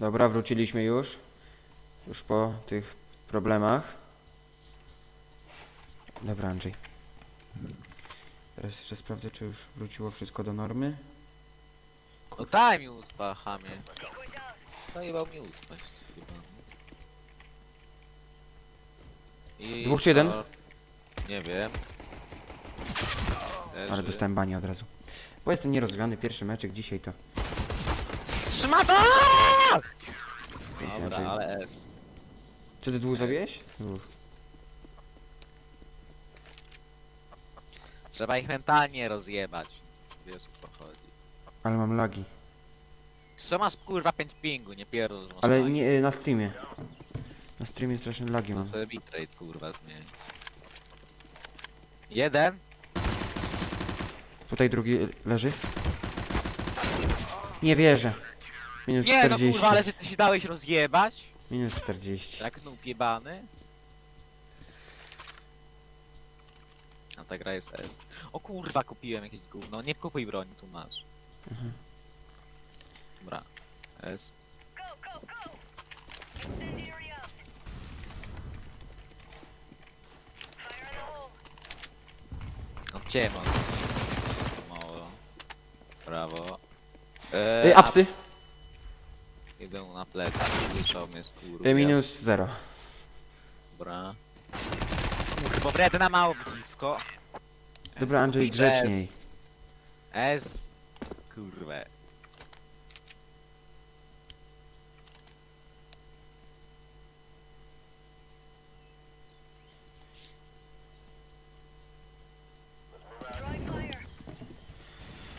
Dobra, wróciliśmy już. Już po tych problemach. Dobra, Andrzej. Teraz jeszcze sprawdzę, czy już wróciło wszystko do normy. No daj mi uspa, chamie. No jebał mi uspa. chyba. I Dwóch czy jeden? to- Nie wiem. Ale Leży. dostałem banie od razu. Bo jestem nierozgrany, pierwszy meczek dzisiaj to... Pięknie, Dobra, ale S. Czy ty dwóch zabiłeś? Dwóch. Trzeba ich mentalnie rozjebać. Wiesz o co chodzi. Ale mam lagi. Co masz kurwa 5 pingu, nie pierdol, że masz Ale lagi. nie y, na streamie. Na streamie straszne lagi To mam. sobie bitrate kurwa zmień. Jeden? Tutaj drugi leży. Nie wierzę. Minus Nie no 40. kurwa, ale że ty się dałeś rozjebać? Minus 40. Jak noob jebany? A ta gra jest S. O kurwa, kupiłem jakieś gówno. Nie kupuj broni, tu masz. Mhm. Dobra. S. No gdzie mam? Mało. Prawo. Ej, Eee, apsy. Idę na plecy, słyszał mnie skurwa. Y, minus 0. Dobra. Kurwa, wredna mało blisko. Dobra, Andrzej, grzeczniej. S. Kurwę.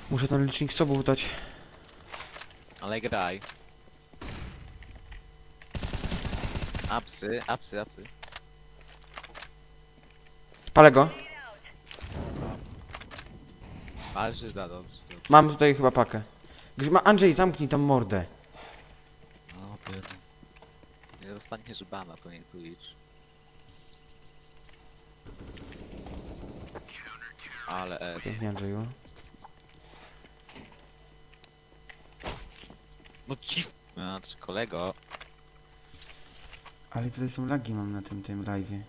Muszę ten licznik sobów dać. Ale graj. Apsy, apsy, apsy. Palę go. Walczy da dobrze. dobrze. Mam tutaj chyba pakę. Ma Andrzej, zamknij tam mordę. No, pierdol. Nie dostaniesz bana, to nie Twitch. Ale S. Pięknie, Andrzeju. No dziw... Znaczy, kolego. Ale tutaj są lagi mam na tym tym live'ie.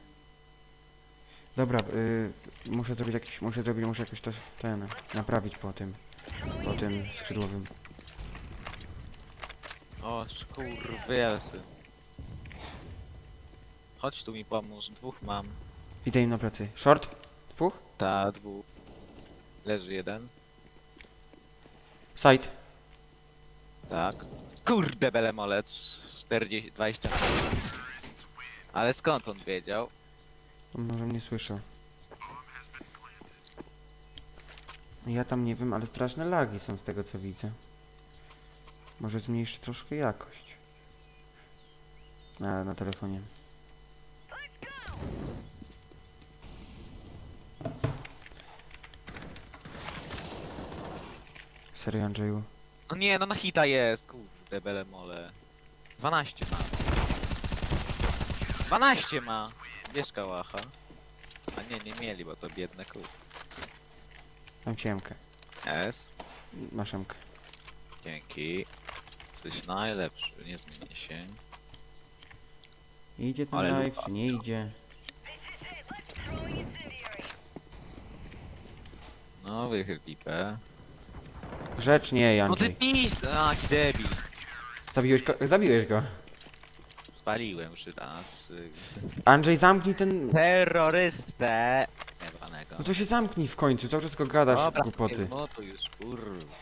Dobra, y, muszę zrobić jakiś, muszę zrobić, muszę jakoś to ten, naprawić po tym, po tym skrzydłowym. O, skurwielsy. Chodź tu mi pomóż, dwóch mam. Idę im na plecy. Short? Dwóch? Ta, dwóch. Leży jeden. Side. Tak. Kurde, belemolec. 40, 20. Ale skąd on wiedział? On może mnie słyszał. Ja tam nie wiem, ale straszne lagi są z tego co widzę. Może zmniejszy troszkę jakość. Na, na telefonie. Serio Andrzeju? No nie, no na hita jest, kurde, belemole. 12 ma. 12 ma! Wiesz kałacha. A nie, nie mieli, bo to biedne kur... Mam ciemkę. S. Maszemkę. Dzięki. Jesteś najlepszy, nie zmienię się. Idzie ten Ale live, lupa. czy nie idzie? No, wychyl pipę. Grzecznie, No ty Andrzej. pis! A, jaki debil. Zabiłeś go? Zabiłeś go. Spaliłem już raz. y, Andrzej, zamknij ten... Terrorystę! No to się zamknij w końcu, cały czas tylko gadasz Dobra, głupoty. nie zmutuj już, kurwa.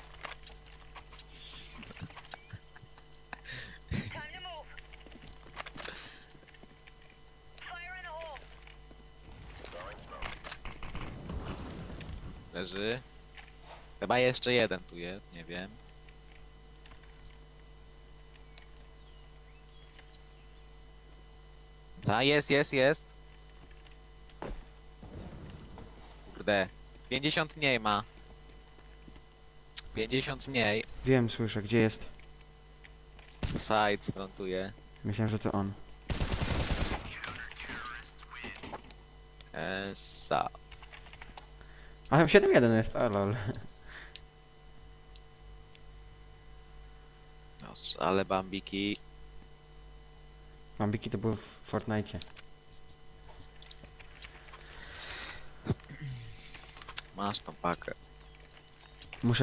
Leży. Chyba jeszcze jeden tu jest, nie wiem. Ta, jest, jest, jest. Kurde. 50 mniej ma. 50 mniej. Wiem, słyszę, gdzie jest. Side frontuje. Myślałem, że to on. Esa. A 7-1 jest, a lol. Proszę, ale bambiki. Mambiki to były w Fortnite. Masz tą pakę. Muszę